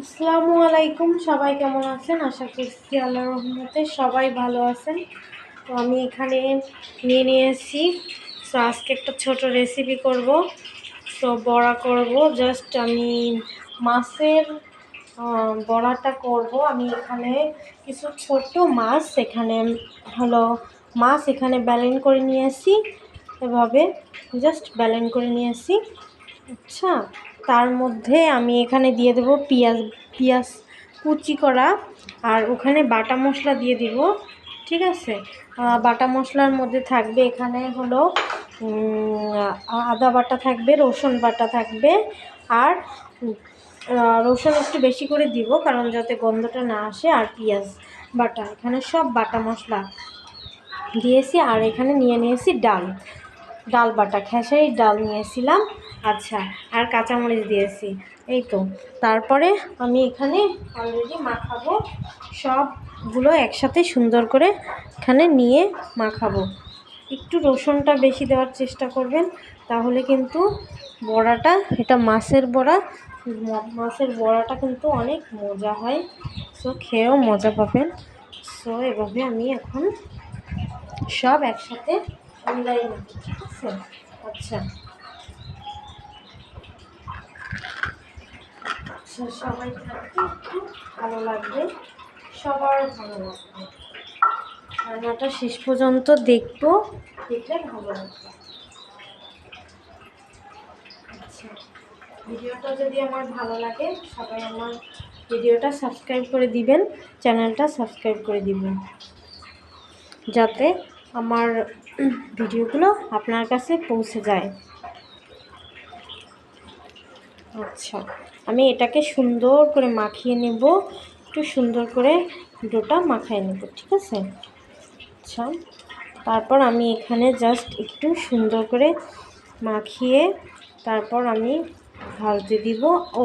আসসালামু আলাইকুম, সবাই কেমন আছেন? আশা করছি আল্লাহ রহমতে সবাই ভালো আছেন। তো আমি এখানে নিয়ে নিয়ে এসেছি তো আজকে একটা ছোট রেসিপি করব। তো বড়া করব। জাস্ট আমি মাছের বড়াটা করব। আমি এখানে কিছু ছোট মাছ এখানে হলো মাছ এখানে ব্যালেন করে নিয়ে আসি এভাবে জাস্ট ব্যালেন করে নিয়ে আসি আচ্ছা। তার মধ্যে আমি এখানে দিয়ে দেবো পেঁয়াজ পেঁয়াজ কুচি করা আর ওখানে বাটা মশলা দিয়ে দিব, ঠিক আছে? বাটা মশলার মধ্যে থাকবে এখানে হলো আদা বাটা থাকবে, রসুন বাটা থাকবে আর রসুন একটু বেশি করে দিব কারণ যাতে গন্ধটা না আসে আর পেঁয়াজ বাটা, এখানে সব বাটা মশলা দিয়েছি আর এখানে নিয়ে নিয়েছি ডাল ডাল বাটা, খেসারির ডাল নিয়েছিলাম। আচ্ছা আর কাঁচামরিচ দিয়েছি। এই তো, তারপরে আমি এখানে অলরেডি মাখাবো সবগুলো একসাথে সুন্দর করে এখানে নিয়ে মাখাবো। একটু রসুনটা বেশি দেওয়ার চেষ্টা করবেন, তাহলে কিন্তু বড়াটা, এটা মাছের বড়া, মাছের বড়াটা কিন্তু অনেক মজা হয়। সো খেয়েও মজা পাবেন। সো এভাবে আমি এখন সব একসাথে অনলাইন ঠিক আছে? আচ্ছা। সবাই একটু ভালো লাগবে, সবার ভালো লাগবে। রান্নাটা শেষ পর্যন্ত দেখব, দেখলে ভালো লাগবে। আচ্ছা ভিডিওটা যদি আমার ভালো লাগে, সবাই আমার ভিডিওটা সাবস্ক্রাইব করে দিবেন, চ্যানেলটা সাবস্ক্রাইব করে দিবেন। যাতে আমার ভিডিওগুলো আপনার কাছে পৌঁছে যায়। আচ্ছা আমি এটাকে সুন্দর করে মাখিয়ে নেব। একটু সুন্দর করে ডোটা মাখিয়ে নেব, ঠিক আছে? আচ্ছা তারপর আমি এখানে জাস্ট একটু সুন্দর করে মাখিয়ে তারপর আমি ভাজতে দিব। ও,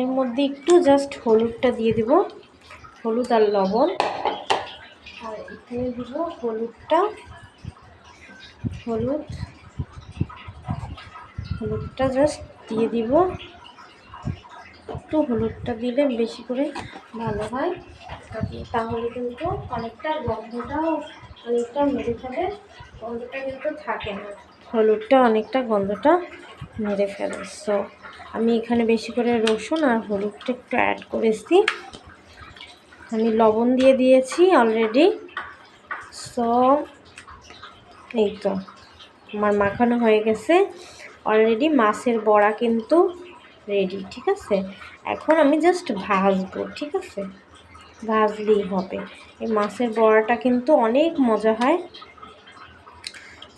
এর মধ্যে একটু জাস্ট হলুদটা দিয়ে দিব, হলুদ আর লবণ। আর এখানে দিব হলুদটা, হলুদ, হলুদটা জাস্ট দিয়ে দিব। একটু হলুদটা দিলে বেশি করে ভালো হয়। তাহলে কিন্তু অনেকটা গন্ধটাও অনেকটা মেরে ফেলে। গন্ধটা কিন্তু থাকে না। হলুদটা অনেকটা গন্ধটা মেরে ফেলে। সো আমি এখানে বেশি করে রসুন আর হলুদটা একটু অ্যাড করেছি। আমি লবণ দিয়ে দিয়েছি অলরেডি সো এই তো, আমার মাখানো হয়ে গেছে। অলরেডি মাছের বড়া কিন্তু রেডি ঠিক আছে? এখন আমি জাস্ট ভাজবো, ঠিক আছে? ভাজলেই হবে। এই মাছের বড়াটা কিন্তু অনেক মজা হয়।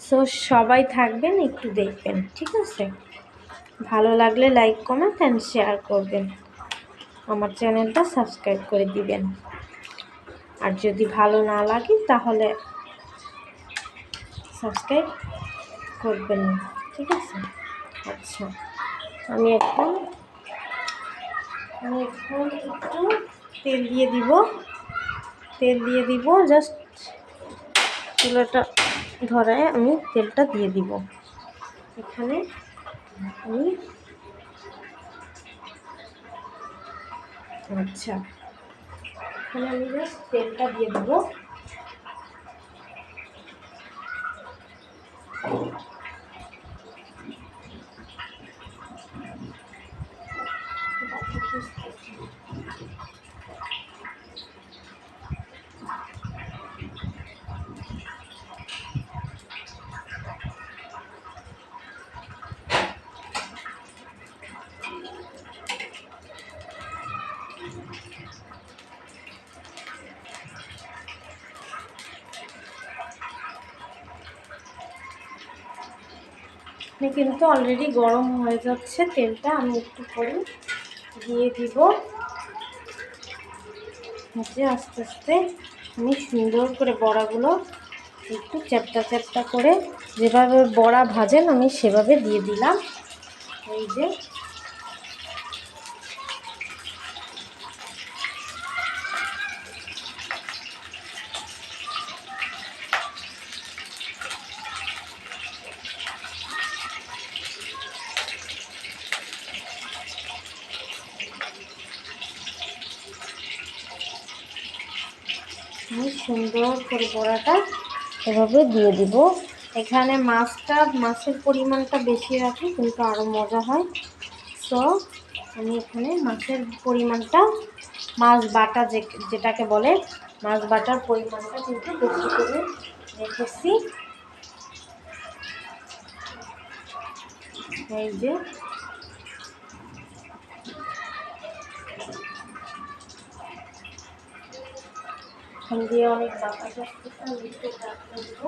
সো সবাই থাকবেন, একটু দেখবেন, ঠিক আছে? ভালো লাগলে লাইক কমেন্ট অ্যান্ড শেয়ার করবেন। আমার চ্যানেলটা সাবস্ক্রাইব করে দিবেন। আর যদি ভালো না লাগে, তাহলে সাবস্ক্রাইব করবেন না। ঠিক আছে? আচ্ছা। আমি এখন আমি এখন একটু তেল দিয়ে দিব। তেল দিয়ে দিব জাস্ট চুলাটা ধরায় আমি তেলটা দিয়ে দিব। এখানে আমি আচ্ছা। এখানে আমি জাস্ট তেলটা দিয়ে দেবো। এখানে কিন্তু অলরেডি গরম হয়ে যাচ্ছে তেলটা, আমি একটু করে দিয়ে দিব। যে আস্তে আস্তে আমি সুন্দর করে বড়াগুলো একটু চ্যাপটা চ্যাপটা করে যেভাবে বড়া ভাজেন আমি সেভাবে দিয়ে দিলাম। এই যে আমি সুন্দর করে বড়াটা এভাবে দিয়ে দিব। এখানে মাছটা, মাছের পরিমাণটা বেশি রাখি, কিন্তু আরও মজা হয়। সো আমি এখানে মাছের পরিমাণটা, মাছ বাটা যে, যেটাকে বলে, মাছ বাটার পরিমাণটা কিন্তু বেশি করে রেখেছি। এই যে দিয়ে অনেক বাতাস আসতেছে আমি একটু ঢাকনা দিব